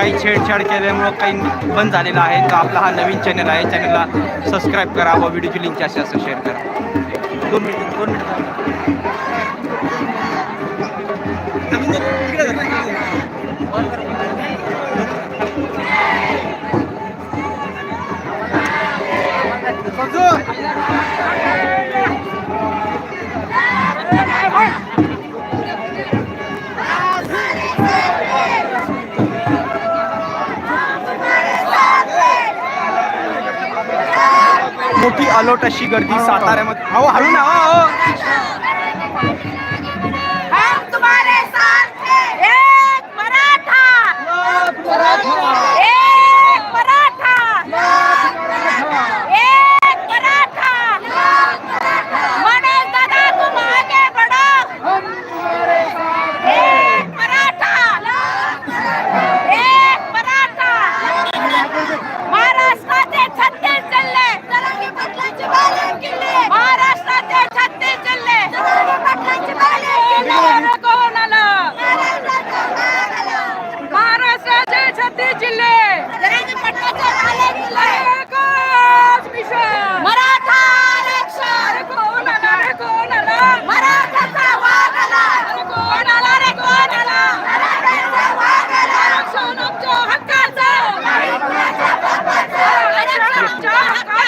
काही छेडछाड केल्यामुळं काही बंद झालेला आहे. तर आपला हा नवीन चॅनल आहे. चॅनलला सबस्क्राईब करा व व्हिडिओची लिंक असे असं शेअर करा. दोन मिनिटं अलोट अशी गर्दी साताऱ्यामध्ये. अहो हळू ना अहो, अहो हम तुम्हारे साथ हैं एक मराठा एक मराठा एक मराठा मनोज दादा तुम आगे बढ़ो एक मराठा एक मराठा महाराष्ट्राचे छत्तीस जिल्हे महाराष्ट्राचे छत्तीस जिल्हे कोण आलं महाराष्ट्राचे छत्तीस जिल्हे एकच मिशन मराठा आरक्षण कोण आला रे कोण आला मराठाचा वाघ आला कोण आला रे कोण आला आरक्षण आमच्या हक्काचं आरक्षण आमच्या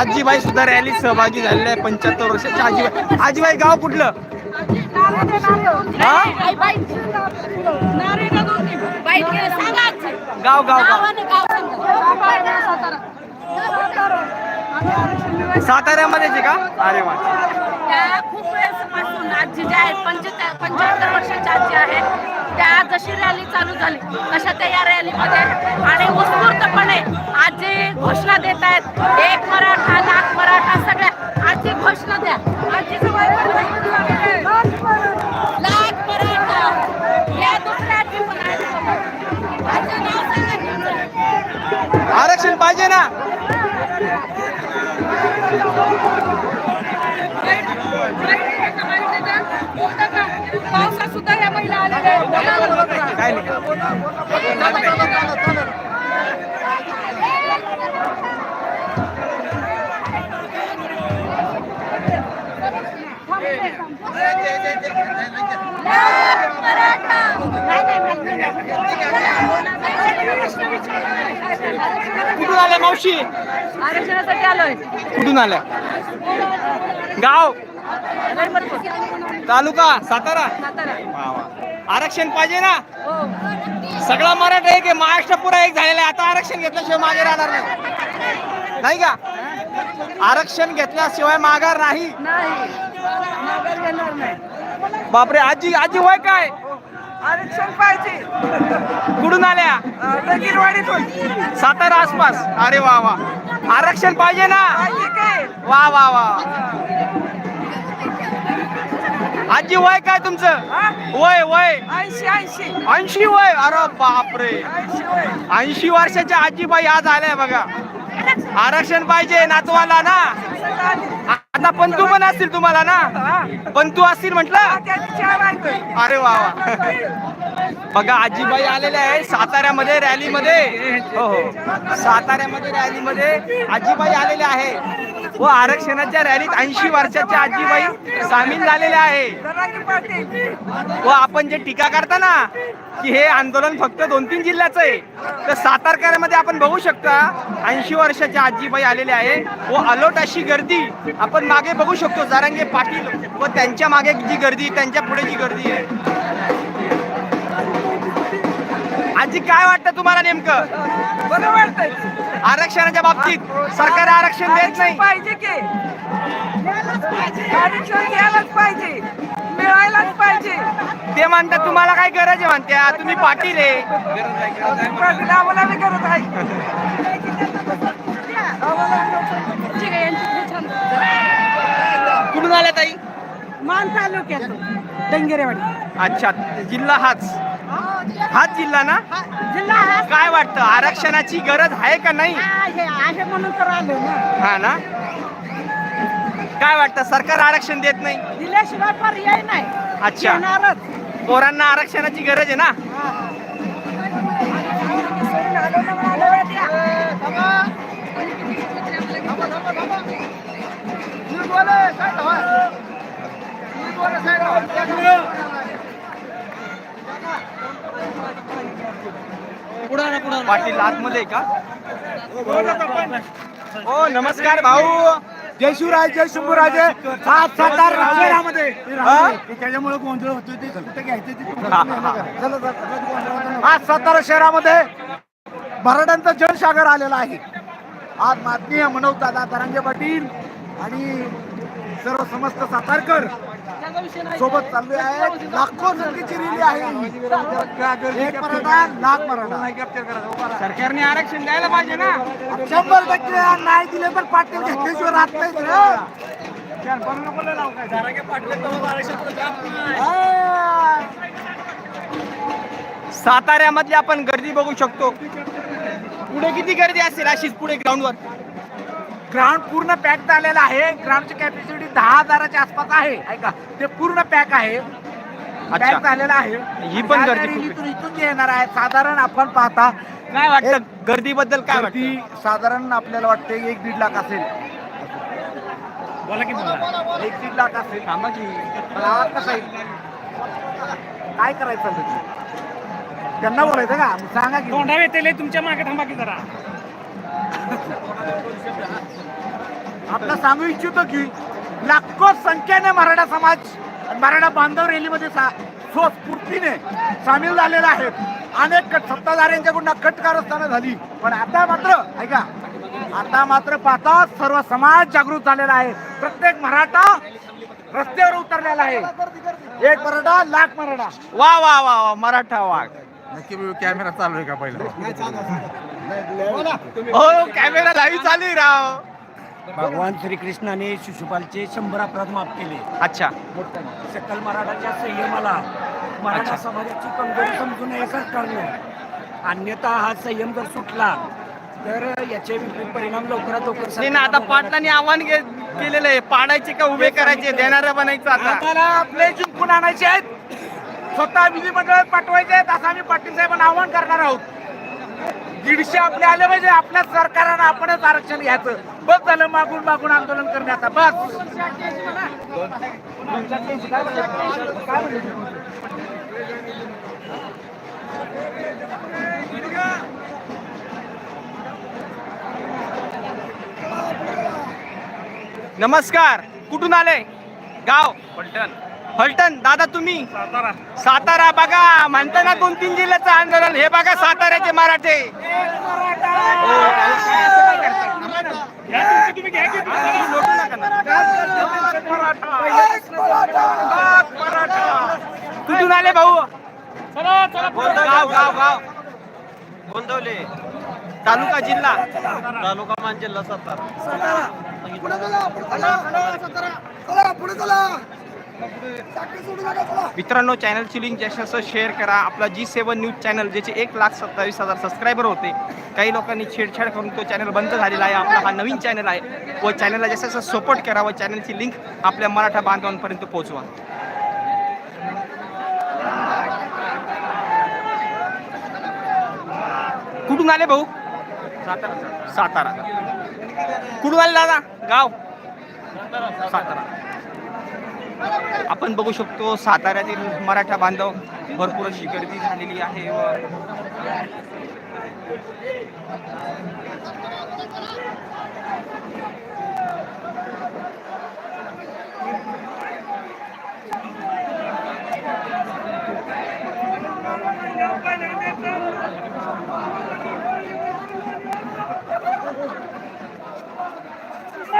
आजीबाई सुद्धा रॅलीत सहभागी झालेले आहे पंच्याहत्तर वर्षाच्या आजीबाई आजीबाई गाव कुठलं हा? गाव गाव गाव साताऱ्यामध्येच आहे का? अरे वा. त्या खूप वेळेपासून आजी ज्या आहेत पंच्याहत्तर पंच्याहत्तर वर्षाची आजी आहेत. त्या जशी रॅली चालू झाली तशा त्या या रॅलीमध्ये आणि उत्स्फूर्तपणे आजी घोषणा देत आहेत. एक मराठा लाख मराठा सगळ्या आजी घोषणा द्या. आजीचं वय पण किती आहे? लाख मराठा या दुसऱ्या आजी पण आहेत आजी नाव सांगा तुमचं. आरक्षण पाहिजे ना पावसात सुद्धा या महिला आलेल्या आहेत. कुठून आल्या मावशी आरक्षणासाठी आलोय कुठून आल्या गाव? तालुका? सातारा. आरक्षण पाहिजे ना? हो. सगळा मराठा एक आहे महाराष्ट्र पुरा एक झालेला आहे. आता आरक्षण घेतल्याशिवाय मागे राहणार नाही. नाही का? आरक्षण घेतल्याशिवाय माघार नाही. बापरे आजी आजी वय काय? आरक्षण पाहिजे. कुठून आल्या? सातारा आसपास. अरे वा वा. आरक्षण पाहिजे ना? वा वा वा. आजी वय काय तुमचं? वय वय. ऐंशी ऐंशी. ऐंशी वय? अरे बापरे. ऐंशी वर्षाच्या आजीबाई आज आल्या बघा. आरक्षण पाहिजे नातवाला ना? आता पंतू पण असतील तुम्हाला ना? पंतू असतील म्हटलं? अरे वा वा. बघा आजीबाई आलेल्या आहे साताऱ्यामध्ये रॅलीमध्ये. हो हो. साताऱ्यामध्ये रॅलीमध्ये आजीबाई आलेल्या आहे व आरक्षणाच्या रॅलीत ऐंशी वर्षाच्या आजीबाई सामील झालेल्या आहे. व आपण जे टीका करता ना की हे आंदोलन फक्त दोन तीन जिल्ह्याचं आहे. तर सातारकरमध्ये आपण बघू शकता ऐंशी वर्षाच्या आजीबाई आलेल्या आहे. व अलोट अशी गर्दी आपण मागे बघू शकतो. जारांगे पाटील व त्यांच्या मागे जी गर्दी त्यांच्या पुढे जी गर्दी आहे. आजी काय वाटतं तुम्हाला नेमकं? बरं वाटतंय. आरक्षणाच्या बाबतीत सरकार आरक्षण देत नाही. पाहिजे की? आरक्षण घ्यायलाच पाहिजे. मिळायलाच पाहिजे. ते म्हणतात तुम्हाला काय गरज आहे? म्हणत्या तुम्ही पाटील आहे. पाटील आम्हाला बी करत आहे. कुठून आल्या ताई? मान तालुक्यात डंगेरेवाडी. अच्छा जिल्हा हाच. हाच जिल्हा ना? जिल्हा हा. काय वाटतं? आरक्षणाची गरज आहे का नाही? आहे आहे म्हणून तर आलो ना. हा ना? काय वाटतं? सरकार आरक्षण देत नाही? दिल्याशिवाय पर्याय नाही. अच्छा. येणारच. पोरांना आरक्षणाची गरज आहे ना? पाटील आतमध्ये आहे का? हो नमस्कार भाऊ. जय शिवराज जय शंभूराजे. सात सात शहरामध्ये हा? त्याच्यामुळे गोंधळ होतो ते कुठे घ्यायचं ते. ना. आज सातारा शहरामध्ये मराठ्यांचा जनसागर आलेला आहे. आज माननीय मनोज दादा तरंगे पाटील आणि सर्व समस्त सातारकर सोबत चालले आहेत लाखो संख्येची रॅली आहे एक मराठा लाख मराठा. सरकारने आरक्षण द्यायला पाहिजे ना. शंभर टक्के नाही दिले तर पाटील घेतल्याशिवाय राहत नाहीत रे. साताऱ्यामधली आपण गर्दी बघू शकतो. पुढे किती गर्दी असेल अशीच पुढे ग्राउंडवर ग्राउंड पूर्ण पॅक झालेला आहे. ग्राउंडची कॅपॅसिटी दहा हजाराच्या आसपास आहे. ऐका. ते पूर्ण पॅक आहे. पॅक झालेला आहे. ही पण गर्दी खूप. इथून इथून जे येणार आहे साधारण आपण पाहता काय वाटतं? गर्दीबद्दल काय गर्दी वाटतं? साधारण आपल्याला वाटते एक दीड लाख असेल. एक दीड लाख असेल. थांबा की. पण आवाज कसा येईल? काय करायचं? त्यांना बोलायचं का? सांगा की. तुमच्या मागे थांबा की जरा. आपलं सांगू इच्छितो की लाखो संख्येने मराठा समाज मराठा बांधव रॅलीमध्ये सा- स्वस्फूर्तीने सामील झालेला आहे. अनेक कट सत्ताधाऱ्यांच्याकडून कट कारस्थानं झाली. पण आता मात्र ऐका आता मात्र पाहता सर्व समाज जागृत झालेला आहे. प्रत्येक मराठा रस्त्यावर उतरलेला आहे. एक मराठा लाख मराठा. वा वा वा वा मराठा वाघ. नक्की कॅमेरा चालू आहे का पहिला? हो कॅमेरा लाईव्ह चालू आहे राव. भगवान श्रीकृष्णाने शिशुपालचे शंभर अपराध माफ केले. अच्छा. सकल मराठाच्या संयमाला मराठा अच्छा. समाजाची कमजोरी समजून एकच काढलं अन्यथा हा संयम जर सुटला तर याचे विपरीत परिणाम लवकरात लवकर नाही ना आता पाटलांनी आव्हान केलेलं आहे. पाडायचे का उभे करायचे? देणारं बनायचं आता. आपले जिंकून आणायचे आहेत. स्वतः विधिमंडळात पाठवायचे आहेत असं आम्ही पाटील साहेबांना आवाहन करणार आहोत. दीडशे आपले आले पाहिजे आपल्या सरकारनं आपणच आरक्षण घ्यायचं. बस झालं मागून मागून आंदोलन करण्याचा बस. नमस्कार कुठून आले? गाव. पलटण फलटण दादा तुम्ही? सातारा. बघा म्हणता ना दोन तीन जिल्ह्याचं आंदोलन हे बघा साताऱ्याचे मराठे. हो. कुठून आले भाऊ? गाव गाव गाव. गोंदवले तालुका जिल्हा. तालुका मान जिल्हा सातारा. मित्रांनो चॅनलची लिंक जास्तीत जास्त शेअर करा. आपला जी सेवन न्यूज चॅनल ज्याचे एक लाख सत्तावीस हजार सबस्क्रायबर होते. काही लोकांनी छेडछाड करून तो चॅनल बंद झालेला आहे. आपला हा नवीन चॅनल आहे. व चॅनलला जास्तीत जास्त सपोर्ट करा व चॅनलची लिंक आपल्या मराठा बांधवांपर्यंत पोहोचवा. कुठून आले भाऊ? सातारा. सातारा. कुठून आले दादा? गाव? सातारा. आपण बघू शकतो साताऱ्यातील मराठा बांधव भरपूर अशी गर्दी झालेली आहे व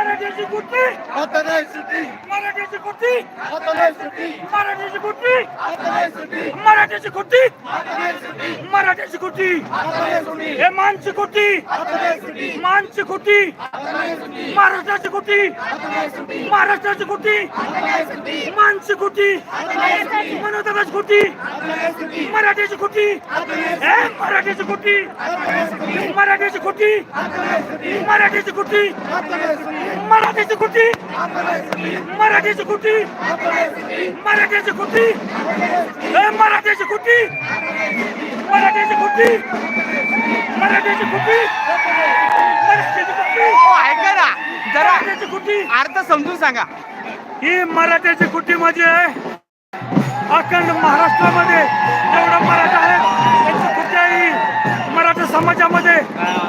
मराठीची कुठली आता नाही सुट्टी मराठीची कुठली आता नाही सुट्टी मराठीची कुठली आता नाही सुट्टी मराठीची कुठली आता नाही सुट्टी मराठीची कुठली आता नाही सुट्टी हे मानची कुठली आता नाही सुट्टी मानची कुठली आता नाही सुट्टी महाराष्ट्राची कुठली आता नाही सुट्टी महाराष्ट्राची कुठली आता नाही सुट्टी मानची कुठली आता नाही सुट्टी मनोदाची कुठली आता नाही सुट्टी मराठीची कुठली हे आता नाही सुट्टी मराठीची कुठली आता नाही सुट्टी मराठीची कुठली आता नाही सुट्टी मराठीची कुठली आता नाही सुट्टी मराठीची सुट्टी मराठीची कुठली हे मराठीची कुठली मराठीची कुठली मराठीची कुठली मराठीची ऐका ना जरा अर्थ समजून सांगा. ही मराठीची कुट्टी म्हणजे अखंड महाराष्ट्रामध्ये जेवढा मराठा समाजामध्ये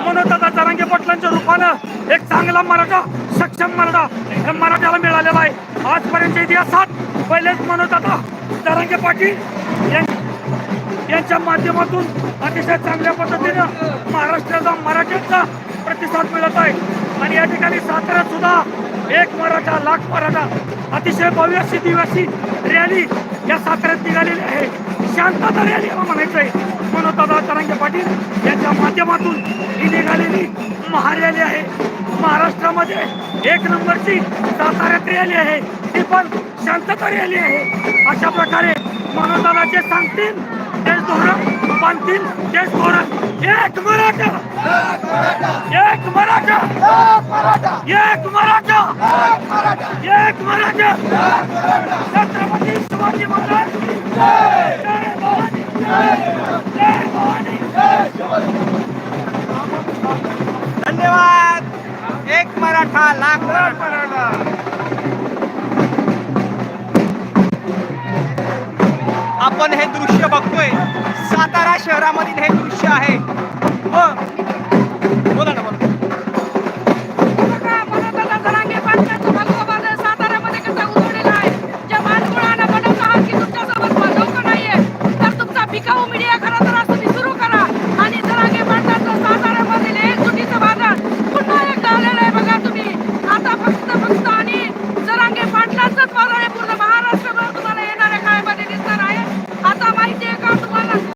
मनोदादा जरांगे पाटलांच्या रूपानं एक चांगला मराठा सक्षम मराठा हे मराठ्याला मिळालेला आहे. आजपर्यंतच्या इतिहासात पहिलेच मनोदादा जरांगे पाटील यां- यांच्या माध्यमातून अतिशय चांगल्या पद्धतीनं महाराष्ट्राचा मराठ्यांचा प्रतिसाद मिळत आहे. आणि या ठिकाणी साताऱ्यात सुद्धा एक मराठा लाख मराठा अतिशय भव्य अशी रॅली या साताऱ्यात निघालेली आहे. शांतता रॅली म्हणायचं आहे दादा तरंगे पाटील यांच्या माध्यमातून ही निघालेली महारॅली आहे. महाराष्ट्रामध्ये एक नंबरची साताऱ्यात रॅली आहे. ती पण शांतता रॅली आहे. अशा प्रकारे मनोदादाचे सांगतील तेच धोरण बांधतील तेच धोरण. एक मराठा! एक मराठा! एक मराठा! एक मराठा! छत्रपती शिवाजी महाराज! मराठा लाख मराठा आपण हे दृश्य बघतोय. सातारा शहरामधील हे दृश्य आहे. व